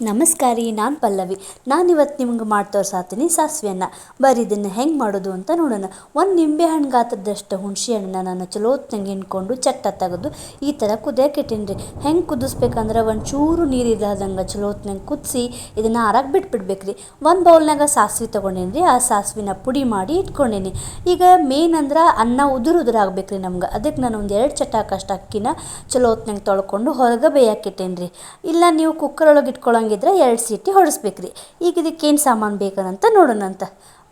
ನಮಸ್ಕಾರ ರೀ, ನಾನು ಪಲ್ಲವಿ. ನಾನು ಇವತ್ತು ನಿಮ್ಗೆ ಮಾಡಿ ತೋರಿಸಾತೀನಿ ಸಾಸಿವೆಯನ್ನು ಬರೀ ಇದನ್ನು ಹೆಂಗೆ ಮಾಡೋದು ಅಂತ ನೋಡೋಣ. ಒಂದು ನಿಂಬೆ ಹಣ್ಣು ಗಾತ್ರದಷ್ಟು ಹುಣಸೆ ಹಣ್ಣನ್ನ ನಾನು ಚಲೋ ಹೊತ್ನಾಗ ಹಿಂಡ್ಕೊಂಡು ಚಟ್ಟ ತೆಗೆದು ಈ ಥರ ಕುದಿಯಕ್ಕೆ ಇಟ್ಟೀನಿ ಹೆಂಗೆ ಕುದಿಸ್ಬೇಕಂದ್ರೆ ಒಂಚೂರು ನೀರು ಇದಾದಂಗೆ ಚಲೋ ಹೊತ್ನಾಗ ಕುದಿಸಿ ಇದನ್ನು ಆರಕ್ಕೆ ಬಿಟ್ಬಿಡ್ಬೇಕು ರೀ. ಒಂದು ಬೌಲ್ನಾಗ ಸಾಸಿವೆ ತೊಗೊಂಡೇನಿ ರೀ, ಆ ಸಾಸಿವೆನ ಪುಡಿ ಮಾಡಿ ಇಟ್ಕೊಂಡೇನಿ. ಈಗ ಮೇನ್ ಅಂದ್ರೆ ಅನ್ನ ಉದುರು ಉದುರು ಆಗ್ಬೇಕು ರೀ ನಮ್ಗೆ. ಅದಕ್ಕೆ ನಾನು ಒಂದು ಎರಡು ಚಟಾಕಷ್ಟು ಅಕ್ಕಿನ ಚಲೋ ಹೊತ್ನಾಗ ತೊಳ್ಕೊಂಡು ಹೊರಗೆ ಬೇಯಕ್ಕೆ ಇಟ್ಟೇನಿ ರೀ. ಇಲ್ಲ ನೀವು ಕುಕ್ಕರ್ ಒಳಗೆ ಇಟ್ಕೊಳಂಗಿದ್ರೆ ಎರಡು ಸೀಟಿ ಹೊಡಿಸ್ಬೇಕ್ರಿ. ಈಗ ಇದಕ್ಕೆ ಏನು ಸಾಮಾನು ಬೇಕಂತ ನೋಡೋಣಂತ.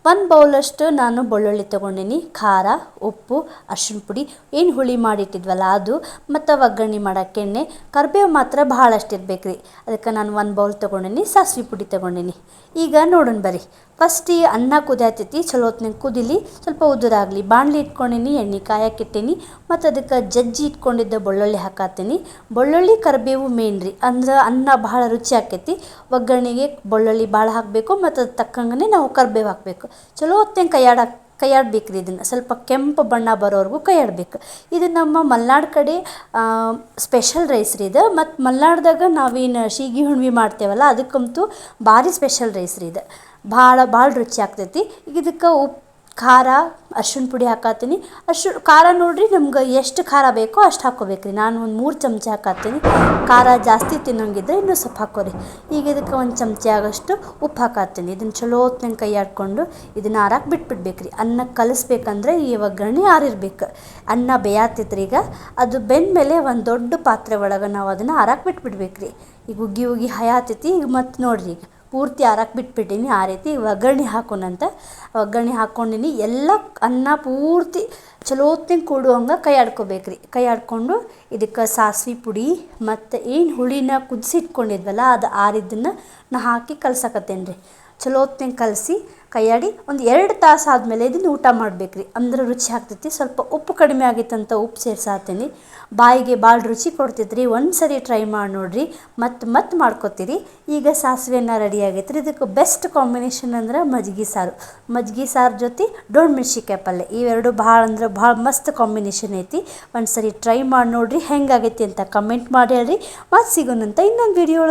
ಒಂದು ಬೌಲಷ್ಟು ನಾನು ಬೆಳ್ಳುಳ್ಳಿ ತೊಗೊಂಡೀನಿ, ಖಾರ, ಉಪ್ಪು, ಅರ್ಶಿಣ ಪುಡಿ, ಏನು ಹುಳಿ ಮಾಡಿಟ್ಟಿದ್ವಲ್ಲ ಅದು, ಮತ್ತು ಒಗ್ಗರಣೆ ಮಾಡೋಕ್ಕೆ ಎಣ್ಣೆ, ಕರಿಬೇವು ಮಾತ್ರ ಭಾಳಷ್ಟು ಇರಬೇಕ್ರಿ ಅದಕ್ಕೆ ನಾನು ಒಂದು ಬೌಲ್ ತೊಗೊಂಡೀನಿ, ಸಾಸಿವೆ ಪುಡಿ ತೊಗೊಂಡೀನಿ. ಈಗ ನೋಡೋಣ ಬರ್ರಿ. ಫಸ್ಟ್ ಈ ಅನ್ನ ಕುದಿಯತೈತಿ, ಚಲೋ ಹೊತ್ನಾಗ ಕುದಿಲಿ, ಸ್ವಲ್ಪ ಉದುರಾಗಲಿ ಬಾಣಲಿ ಇಟ್ಕೊಂಡಿನಿ, ಎಣ್ಣೆ ಕಾಯಕ್ಕಿಟ್ಟೀನಿ ಮತ್ತು ಅದಕ್ಕೆ ಜಜ್ಜಿ ಇಟ್ಕೊಂಡಿದ್ದ ಬೆಳ್ಳುಳ್ಳಿ ಹಾಕತ್ತೀನಿ ಬೆಳ್ಳುಳ್ಳಿ ಕರಿಬೇವು ಮೇನ್ ರೀ. ಅಂದ್ರೆ ಅನ್ನ ಭಾಳ ರುಚಿ ಆಕೈತಿ. ಒಗ್ಗರಣೆಗೆ ಬೆಳ್ಳುಳ್ಳಿ ಭಾಳ ಹಾಕಬೇಕು, ಮತ್ತು ಅದು ತಕ್ಕಂಗೆ ನಾವು ಕರಿಬೇವು ಹಾಕಬೇಕು. ಚಲೋ ಹೊತ್ನಾಗ ಕೈಯಾಡ ಕೈಯಾಡ್ಬೇಕು ರೀ ಇದನ್ನು. ಸ್ವಲ್ಪ ಕೆಂಪು ಬಣ್ಣ ಬರೋವರೆಗೂ ಕೈಯಾಡ್ಬೇಕು. ಇದು ನಮ್ಮ ಮಲ್ನಾಡು ಕಡೆ ಸ್ಪೆಷಲ್ ರೈಸ್ ರೀ ಇದು. ಮತ್ತು ಮಲ್ನಾಡ್ದಾಗ ನಾವೇನು ಶೀಗಿ ಹುಣ್ವಿ ಮಾಡ್ತೇವಲ್ಲ, ಅದಕ್ಕಂತೂ ಭಾರಿ ಸ್ಪೆಷಲ್ ರೈಸ್ ರೀ ಇದು. ಭಾಳ ಭಾಳ ರುಚಿ ಆಗ್ತೈತಿ. ಈಗ ಇದಕ್ಕೆ ಉಪ್ಪು ಖಾರ ಅರ್ಶಿನ ಪುಡಿ ಹಾಕತ್ತೀನಿ. ಅರ್ಶಿಣ, ಖಾರ ನೋಡಿರಿ ನಮ್ಗೆ ಎಷ್ಟು ಖಾರ ಬೇಕೋ ಅಷ್ಟು ಹಾಕ್ಕೋಬೇಕು ರೀ ನಾನು ಒಂದು ಮೂರು ಚಮಚ ಹಾಕತ್ತೀನಿ. ಖಾರ ಜಾಸ್ತಿ ತಿನ್ನೋಂಗಿದ್ರೆ ಇನ್ನೂ ಸ್ವಲ್ಪ ಹಾಕೋರಿ. ಈಗ ಇದಕ್ಕೆ ಒಂದು ಚಮಚ ಆಗೋಷ್ಟು ಉಪ್ಪು ಹಾಕತ್ತೀನಿ. ಇದನ್ನು ಚಲೋ ಹೊತ್ತಿನ ಕೈ ಆಡ್ಕೊಂಡು ಇದನ್ನು ಆರಾಕ್ ಬಿಟ್ಬಿಡ್ಬೇಕು ರೀ ಅನ್ನ ಕಲಿಸ್ಬೇಕಂದ್ರೆ ಈ ಒಗ್ಗರಣೆ ಆರಿರ್ಬೇಕು. ಅನ್ನ ಬೇಯಾತೈತ್ರಿ ಈಗ. ಅದು ಬೆಂದ ಮೇಲೆ ಒಂದು ದೊಡ್ಡ ಪಾತ್ರೆ ಒಳಗೆ ನಾವು ಅದನ್ನು ಆರಾಕ್ ಬಿಟ್ಬಿಡ್ಬೇಕು ರೀ ಈಗ ಉಗ್ಗಿ ಉಗಿ ಹಯಾತೈತಿ. ಈಗ ಮತ್ತೆ ನೋಡಿರಿ ಈಗ. ಪೂರ್ತಿ ಆರಕ್ಕೆ ಬಿಟ್ಬಿಟ್ಟೀನಿ, ಆ ರೀತಿ ಒಗ್ಗರಣೆ ಹಾಕೋಣಂತ. ಒಗ್ಗರಣೆ ಹಾಕ್ಕೊಂಡಿನಿ ಎಲ್ಲ ಅನ್ನ ಪೂರ್ತಿ ಚಲೋತ್ತಿನ ಕೂಡುವಂಗೆ ಕೈ ಆಡ್ಕೋಬೇಕು ರೀ ಕೈ ಆಡಿಕೊಂಡು ಇದಕ್ಕೆ ಸಾಸಿವೆ ಪುಡಿ ಮತ್ತು ಏನು ಹುಳಿನ ಕುದಿಸಿಟ್ಕೊಂಡಿದ್ವಲ್ಲ ಅದು ಆರಿದ್ದನ್ನು ನಾ ಹಾಕಿ ಕಲ್ಸಕತ್ತೇನೆ ರೀ ಚಲೋ ಹೊತ್ನಾಗ ಕಲಸಿ ಕೈಯಾಡಿ ಒಂದು ಎರಡು ತಾಸು ಆದಮೇಲೆ ಇದನ್ನು ಊಟ ಮಾಡ್ಬೇಕು ರೀ ಅಂದ್ರೆ ರುಚಿ ಆಗ್ತೈತಿ. ಸ್ವಲ್ಪ ಉಪ್ಪು ಕಡಿಮೆ ಆಗಿತ್ತಂತ ಉಪ್ಪು ಸೇರ್ಸಾತೀನಿ. ಬಾಯಿಗೆ ಭಾಳ ರುಚಿ ಕೊಡ್ತೈತೆ ರೀ ಒಂದು ಸರಿ ಟ್ರೈ ಮಾಡಿ ನೋಡಿರಿ. ಮತ್ತು ಮತ್ತೆ ಮಾಡ್ಕೊತೀರಿ. ಈಗ ಸಾಸಿವೆನ ರೆಡಿ ಆಗೈತೆ ರೀ ಇದಕ್ಕೆ ಬೆಸ್ಟ್ ಕಾಂಬಿನೇಷನ್ ಅಂದ್ರೆ ಮಜ್ಗೆ ಸಾರು. ಮಜ್ಗೆ ಸಾರು ಜೊತೆ ಡೊಣ್ ಮೆಣ್ಸಿನ್ಕಾಯಿ ಪಲ್ಯ. ಇವೆರಡು ಭಾಳ ಅಂದ್ರೆ ಭಾಳ ಮಸ್ತ್ ಕಾಂಬಿನೇಷನ್ ಐತಿ. ಒಂದು ಸರಿ ಟ್ರೈ ಮಾಡಿ ನೋಡಿರಿ ಹೆಂಗಾಗೈತಿ ಅಂತ ಕಮೆಂಟ್ ಮಾಡಿ ಹೇಳ್ರಿ. ಮತ್ತು ಸಿಗೋಣಂತ ಇನ್ನೊಂದು ವಿಡಿಯೋ